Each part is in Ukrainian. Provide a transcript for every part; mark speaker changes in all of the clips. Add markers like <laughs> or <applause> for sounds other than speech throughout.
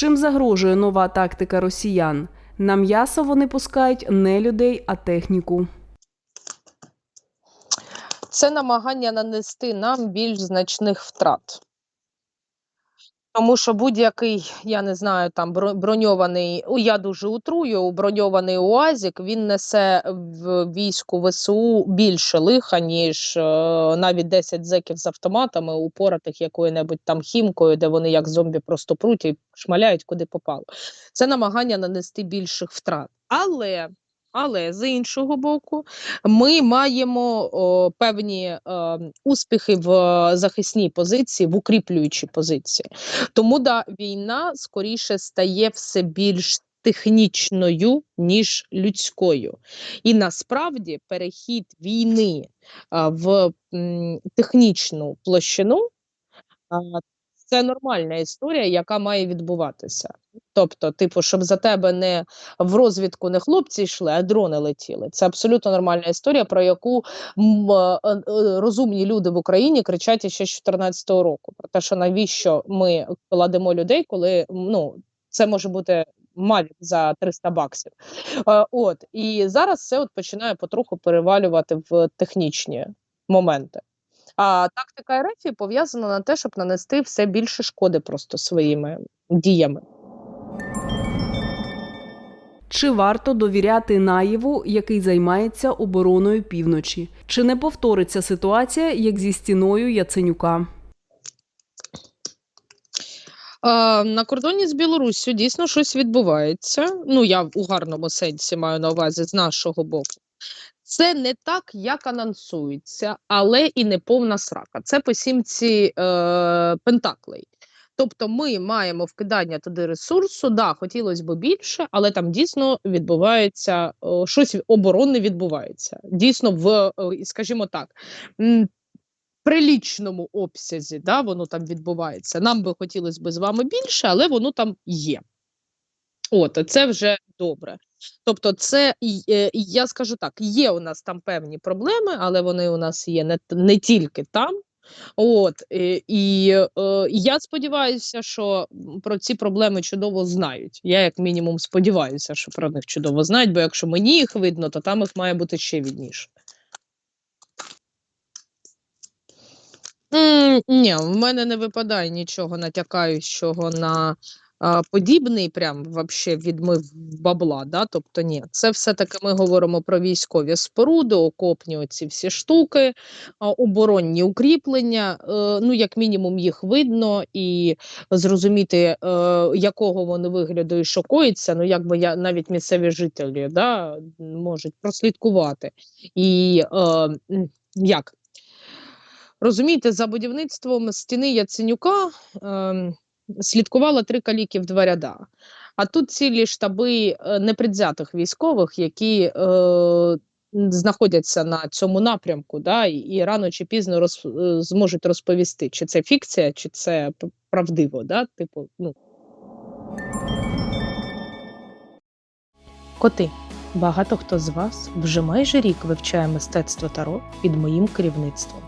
Speaker 1: Чим загрожує нова тактика росіян? На м'ясо вони пускають не людей, а техніку.
Speaker 2: це намагання нанести нам більш значних втрат. Тому що будь-який, я не знаю, там бро- броньований, я дуже утрую, броньований УАЗик, він несе в війську ВСУ більше лиха, ніж е, навіть 10 зеків з автоматами, упоратих якою-небудь там хімкою, де вони як зомбі просто пруть і шмаляють куди попало. Це намагання нанести більших втрат. Але, але з іншого боку, ми маємо о, певні е, успіхи в е, захисній позиції, в укріплюючій позиції. Тому да, війна скоріше стає все більш технічною, ніж людською. І насправді перехід війни а, в м, технічну площину це нормальна історія, яка має відбуватися. Тобто, типу, щоб за тебе не в розвідку не хлопці йшли, а дрони летіли. Це абсолютно нормальна історія, про яку е, е, розумні люди в Україні кричать ще з 2014 року. Про те, що навіщо ми кладемо людей, коли ну це може бути мавік за 300 баксів. Е, От і зараз це от починає потроху перевалювати в технічні моменти. А тактика РФ пов'язана на те, щоб нанести все більше шкоди просто своїми діями.
Speaker 1: Чи варто довіряти наїву, який займається обороною півночі? Чи не повториться ситуація, як зі стіною Яценюка?
Speaker 2: На кордоні з Білоруссю дійсно щось відбувається. Ну, я у гарному сенсі маю на увазі з нашого боку. Це не так, як анонсується, але і не повна срака. Це по сімці е, Пентаклей. Тобто ми маємо вкидання туди ресурсу. Да, хотілося б більше, але там дійсно відбувається о, щось оборонне відбувається. Дійсно, в е, скажімо так, прилічному обсязі, да, воно там відбувається. Нам би хотілося б з вами більше, але воно там є. От, це вже добре. Тобто, це і, е, і я скажу так: є у нас там певні проблеми, але вони у нас є не, не тільки там. От е, і е, я сподіваюся, що про ці проблеми чудово знають. Я, як мінімум, сподіваюся, що про них чудово знають, бо якщо мені їх видно, то там їх має бути ще видніше. М, Ні, в мене не випадає нічого натякаючого на подібний, прям вообще відмив бабла. Да? Тобто, ні, це все-таки ми говоримо про військові споруди, окопні оці всі штуки, оборонні укріплення. Е, ну, як мінімум, їх видно, і зрозуміти, е, якого вони вигляду і що коїться, ну якби я навіть місцеві жителі да, можуть прослідкувати. І е, як? Розумієте, за будівництвом стіни Яценюка ем, слідкувало три каліки в два ряда. А тут цілі штаби е, непредвзятих військових, які е, знаходяться на цьому напрямку, да, і рано чи пізно роз, е, зможуть розповісти, чи це фікція, чи це правдиво. Да? Типу, ну. Коти. Багато хто з вас вже майже рік вивчає мистецтво таро під моїм керівництвом.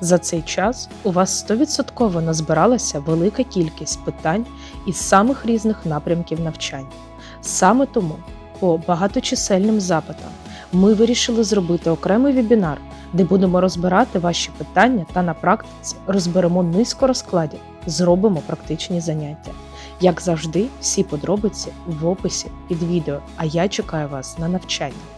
Speaker 2: За цей час у вас 100% назбиралася велика кількість питань із самих різних напрямків навчання. Саме тому, по багаточисельним запитам, ми вирішили зробити окремий вебінар, де будемо розбирати ваші питання та на практиці розберемо низку розкладів, зробимо практичні заняття. Як завжди, всі подробиці в описі під відео, а я чекаю вас на навчання.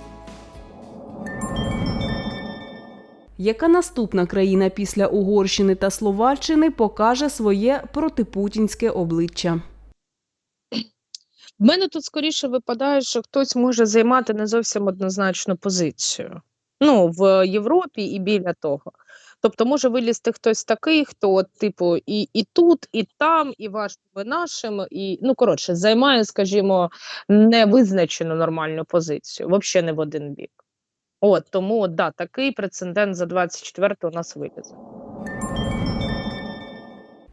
Speaker 1: Яка наступна країна після Угорщини та Словаччини покаже своє протипутінське обличчя?
Speaker 2: В мене тут скоріше випадає, що хтось може займати не зовсім однозначну позицію. Ну, в Європі і біля того. Тобто може вилізти хтось такий, хто, от, типу, і, і тут, і там, і вашим, і нашим, і ну коротше, займає, скажімо, невизначену нормальну позицію, взагалі не в один бік. От тому, от, да, такий прецедент за 24 у нас вилізе.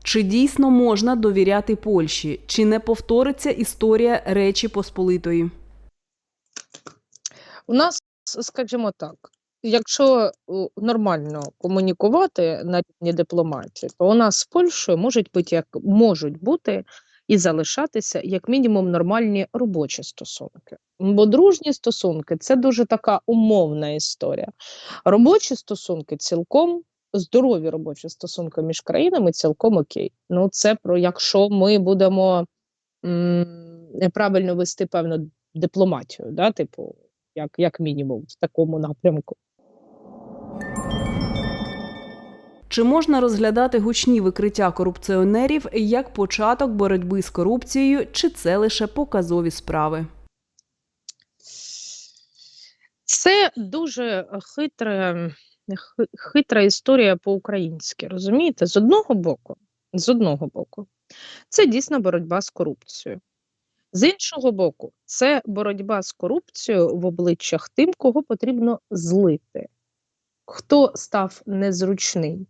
Speaker 1: Чи дійсно можна довіряти Польщі? Чи не повториться історія Речі Посполитої?
Speaker 2: У нас, скажімо так, якщо нормально комунікувати на рівні дипломатії, то у нас з Польщею можуть бути як можуть бути і залишатися як мінімум нормальні робочі стосунки. Бо дружні стосунки це дуже така умовна історія. Робочі стосунки цілком здорові робочі стосунки між країнами цілком окей. Ну, це про якщо ми будемо м, правильно вести певну дипломатію, да, типу, як, як мінімум, в такому напрямку.
Speaker 1: Чи можна розглядати гучні викриття корупціонерів як початок боротьби з корупцією, чи це лише показові справи?
Speaker 2: Це дуже хитре, хитра історія по-українськи. Розумієте? З одного боку, з одного боку, це дійсно боротьба з корупцією. З іншого боку, це боротьба з корупцією в обличчях тим, кого потрібно злити, хто став незручний,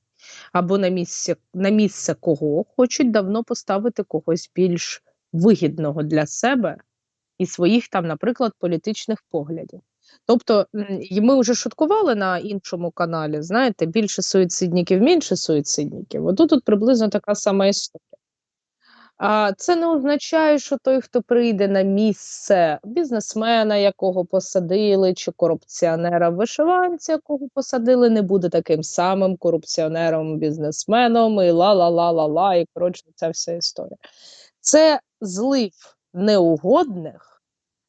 Speaker 2: або на місце, на місце кого хочуть давно поставити когось більш вигідного для себе і своїх там, наприклад, політичних поглядів. Тобто, ми вже шуткували на іншому каналі, знаєте, більше суїцидників, менше суїцидників. Отут тут приблизно така сама історія. А це не означає, що той, хто прийде на місце бізнесмена, якого посадили, чи корупціонера в вишиванці, якого посадили, не буде таким самим корупціонером, бізнесменом, і ла-ла-ла-ла-ла, і коротше, ця вся історія. Це злив неугодних,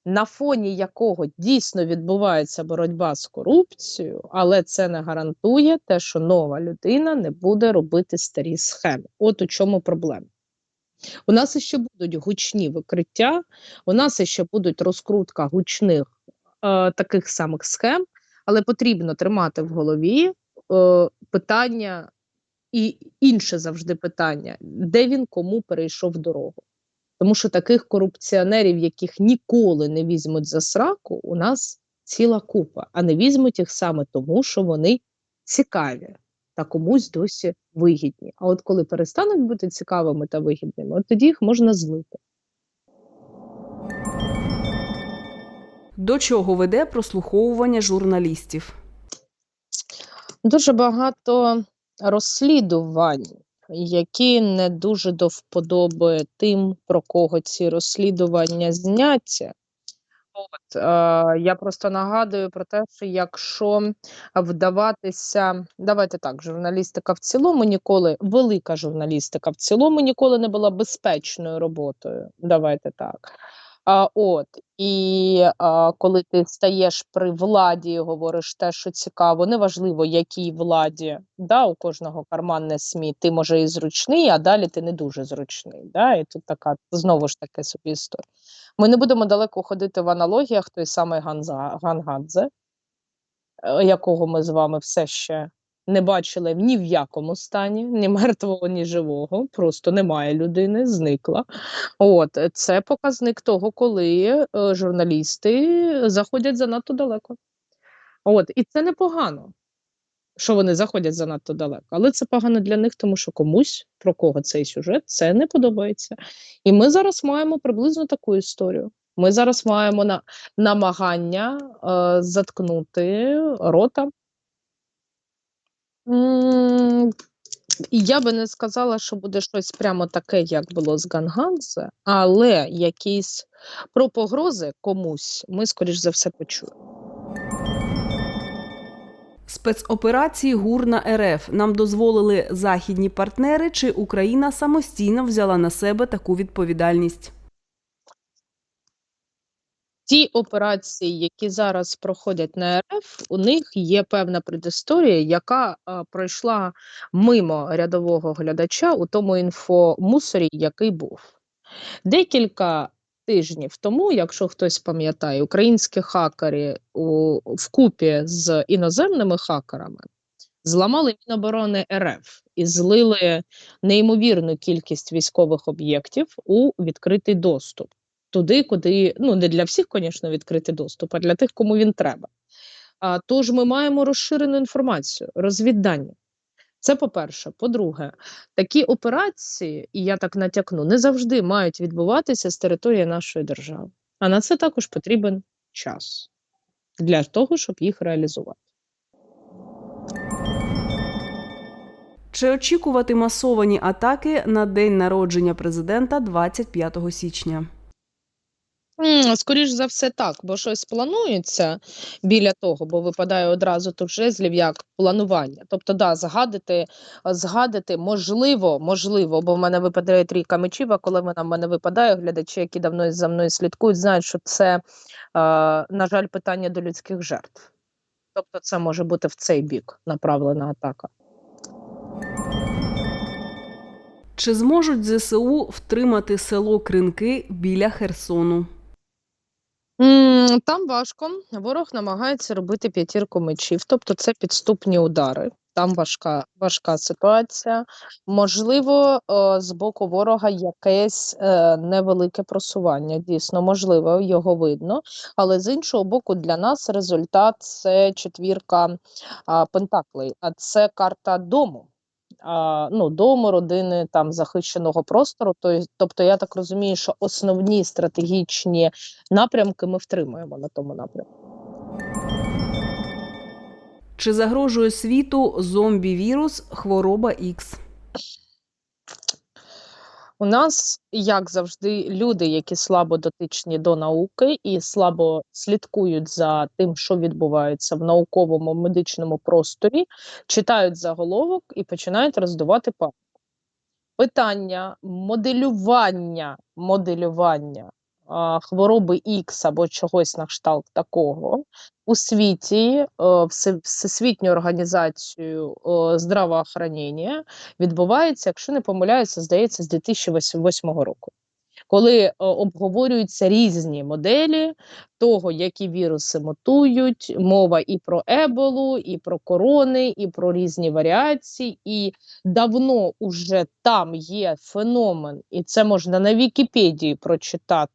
Speaker 2: на фоні якого дійсно відбувається боротьба з корупцією, але це не гарантує те, що нова людина не буде робити старі схеми. От у чому проблема. У нас ще будуть гучні викриття, у нас ще будуть розкрутка гучних е, таких самих схем, але потрібно тримати в голові е, питання і інше завжди питання, де він кому перейшов дорогу. Тому що таких корупціонерів, яких ніколи не візьмуть за сраку, у нас ціла купа, а не візьмуть їх саме тому, що вони цікаві та комусь досі вигідні. А от коли перестануть бути цікавими та вигідними, от тоді їх можна злити.
Speaker 1: До чого веде прослуховування журналістів?
Speaker 2: Дуже багато розслідувань, які не дуже до вподоби тим, про кого ці розслідування зняться. От, е, я просто нагадую про те, що якщо вдаватися, давайте так, журналістика в цілому ніколи, велика журналістика в цілому ніколи не була безпечною роботою. Давайте так. А, от, і а, коли ти стаєш при владі і говориш те, що цікаво, неважливо, якій владі, да, у кожного карманне СМІ, ти може і зручний, а далі ти не дуже зручний. Да, і тут така знову ж таки собі історія. Ми не будемо далеко ходити в аналогіях той самий Ганза, Гангадзе, е, якого ми з вами все ще не бачили ні в якому стані, ні <laughs> мертвого, ні живого. Просто немає людини, зникла. От це показник того, коли е, журналісти заходять занадто далеко. От, і це непогано, що вони заходять занадто далеко, але це погано для них, тому що комусь про кого цей сюжет це не подобається. І ми зараз маємо приблизно таку історію. Ми зараз маємо на, намагання е, заткнути рота. Я би не сказала, що буде щось прямо таке, як було з Гангадзе, але якісь про погрози комусь ми, скоріш за все, почуємо.
Speaker 1: Спецоперації ГУР на РФ нам дозволили західні партнери, чи Україна самостійно взяла на себе таку відповідальність?
Speaker 2: Ті операції, які зараз проходять на РФ, у них є певна предісторія, яка а, пройшла мимо рядового глядача у тому інфомусорі, який був. Декілька тижнів тому, якщо хтось пам'ятає, українські хакери у, вкупі з іноземними хакерами зламали Міноборони РФ і злили неймовірну кількість військових об'єктів у відкритий доступ туди, куди ну не для всіх, звісно, відкритий доступ, а для тих, кому він треба. А, тож ми маємо розширену інформацію, розвіддання. Це по-перше. По-друге, такі операції, і я так натякну, не завжди мають відбуватися з території нашої держави. А на це також потрібен час для того, щоб їх реалізувати.
Speaker 1: Чи очікувати масовані атаки на день народження президента 25 січня?
Speaker 2: Скоріш за все, так, бо щось планується біля того, бо випадає одразу тут жезлів як планування. Тобто, да, згадати, згадати, можливо, можливо, бо в мене випадає трійка мечів, а коли вона в мене випадає, глядачі, які давно за мною слідкують, знають, що це, е, на жаль, питання до людських жертв. Тобто, це може бути в цей бік направлена атака.
Speaker 1: Чи зможуть ЗСУ втримати село Кринки біля Херсону?
Speaker 2: Там важко. Ворог намагається робити п'ятірку мечів, тобто це підступні удари. Там важка, важка ситуація. Можливо, е, з боку ворога якесь е, невелике просування. Дійсно, можливо, його видно. Але з іншого боку, для нас результат це четвірка пентаклей, а це карта дому. Ну, дому, родини, там захищеного простору. Тобто, я так розумію, що основні стратегічні напрямки ми втримуємо на тому напрямку.
Speaker 1: Чи загрожує світу зомбі-вірус хвороба Х?
Speaker 2: У нас, як завжди, люди, які слабо дотичні до науки і слабо слідкують за тим, що відбувається в науковому медичному просторі, читають заголовок і починають роздувати паніку. Питання моделювання, моделювання хвороби Х або чогось на кшталт такого у світі, е, все- Всесвітньою е, здравоохранення відбувається, якщо не помиляюся, здається, з 2008 року. Коли е, обговорюються різні моделі того, які віруси мутують, мова і про еболу, і про корони, і про різні варіації, і давно уже там є феномен, і це можна на Вікіпедії прочитати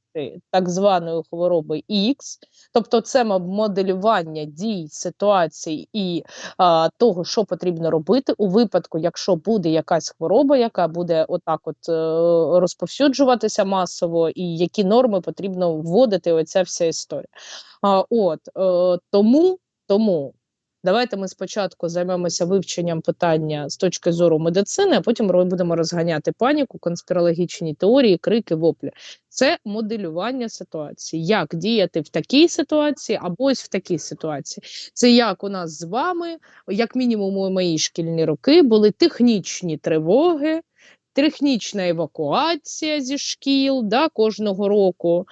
Speaker 2: так званої хвороби Х, тобто це моделювання дій, ситуацій і а, того, що потрібно робити у випадку, якщо буде якась хвороба, яка буде отак от е, розповсюджуватися масово, і які норми потрібно вводити. Оця вся історія. А, от е, тому, тому давайте ми спочатку займемося вивченням питання з точки зору медицини, а потім будемо розганяти паніку, конспірологічні теорії, крики, воплі. Це моделювання ситуації. Як діяти в такій ситуації або ось в такій ситуації. Це як у нас з вами, як мінімум у мої шкільні роки, були технічні тривоги. Технічна евакуація зі шкіл да, кожного року,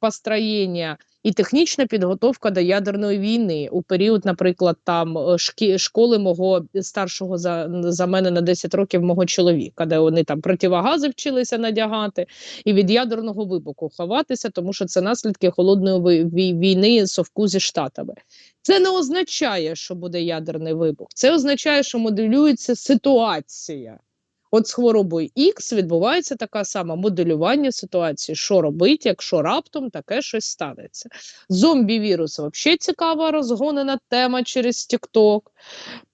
Speaker 2: построєння і технічна підготовка до ядерної війни у період, наприклад, там е, шкі, школи мого старшого за, за мене на 10 років мого чоловіка, де вони там противогази вчилися надягати і від ядерного вибуху ховатися, тому що це наслідки холодної війни совку зі штатами. Це не означає, що буде ядерний вибух. Це означає, що моделюється ситуація. От з хворобою Х відбувається така сама моделювання ситуації, що робити, якщо раптом таке щось станеться. Зомбі-вірус взагалі цікава розгонена тема через TikTok.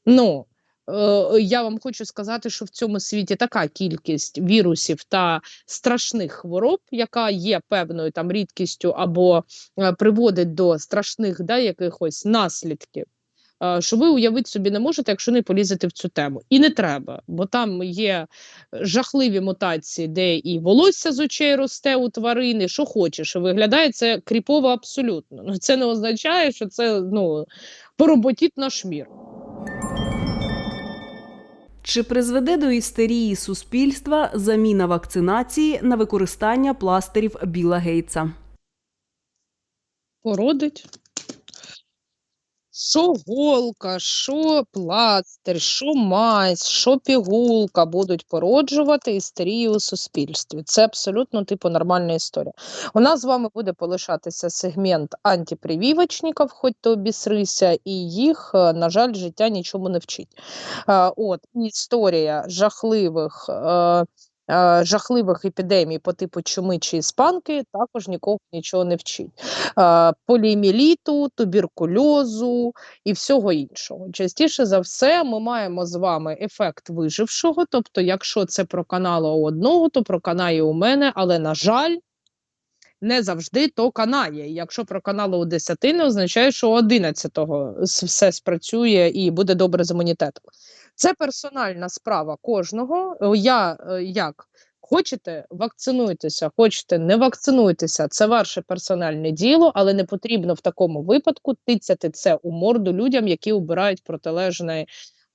Speaker 2: Ну, е, я вам хочу сказати, що в цьому світі така кількість вірусів та страшних хвороб, яка є певною там рідкістю або е, приводить до страшних да, якихось наслідків. Е, Що ви уявити собі не можете, якщо не полізете в цю тему. І не треба, бо там є жахливі мутації, де і волосся з очей росте у тварини, що хочеш, і виглядає це кріпово абсолютно. Ну це не означає, що це ну пороботіт наш мір.
Speaker 1: Чи призведе до істерії суспільства заміна вакцинації на використання пластирів Біла Гейтса?
Speaker 2: Породить. Що голка, що пластир, що мазь, що пігулка будуть породжувати істерію у суспільстві. Це абсолютно типу нормальна історія. У нас з вами буде полишатися сегмент антипрививочників, хоч то обісрися, і їх, е, на жаль, життя нічому не вчить. Е, От історія жахливих. Е, Жахливих епідемій по типу чуми чи іспанки також нікого нічого не вчить. Е, поліоміеліту, туберкульозу і всього іншого. Частіше за все, ми маємо з вами ефект вижившого. Тобто, якщо це проканало у одного, то проканає у мене, але на жаль. Не завжди то канає. Якщо проканало у 10, не означає, що у 11 все спрацює і буде добре з імунітетом. Це персональна справа кожного. Е, Я е, як хочете, вакцинуйтеся, хочете, не вакцинуйтеся. Це ваше персональне діло, але не потрібно в такому випадку тицяти це у морду людям, які обирають протилежний.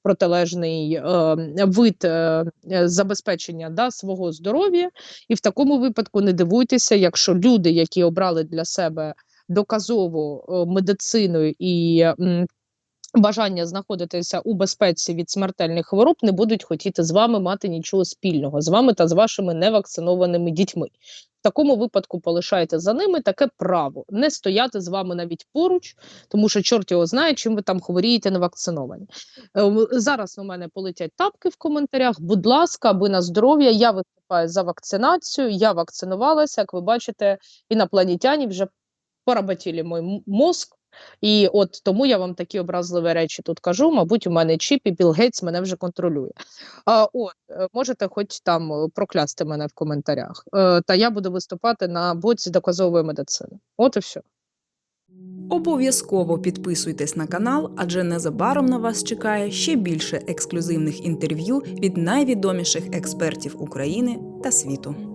Speaker 2: Протилежний е, вид е, забезпечення да, свого здоров'я, і в такому випадку не дивуйтеся, якщо люди, які обрали для себе доказову е, медицину і бажання знаходитися у безпеці від смертельних хвороб, не будуть хотіти з вами мати нічого спільного з вами та з вашими невакцинованими дітьми. В такому випадку полишайте за ними таке право не стояти з вами навіть поруч, тому що чорт його знає, чим ви там хворієте не вакциновані. Е, Зараз у мене полетять тапки в коментарях. Будь ласка, аби на здоров'я. Я виступаю за вакцинацію. Я вакцинувалася. Як ви бачите, інопланетяні вже поработили мій мозк. І от тому я вам такі образливі речі тут кажу. Мабуть, у мене чіп і Білл Гейтс мене вже контролює. А, от, е, можете хоч там е, проклясти мене в коментарях. Е, та я буду виступати на боці доказової медицини. От і все.
Speaker 3: Обов'язково підписуйтесь на канал, адже незабаром на вас чекає ще більше ексклюзивних інтерв'ю від найвідоміших експертів України та світу.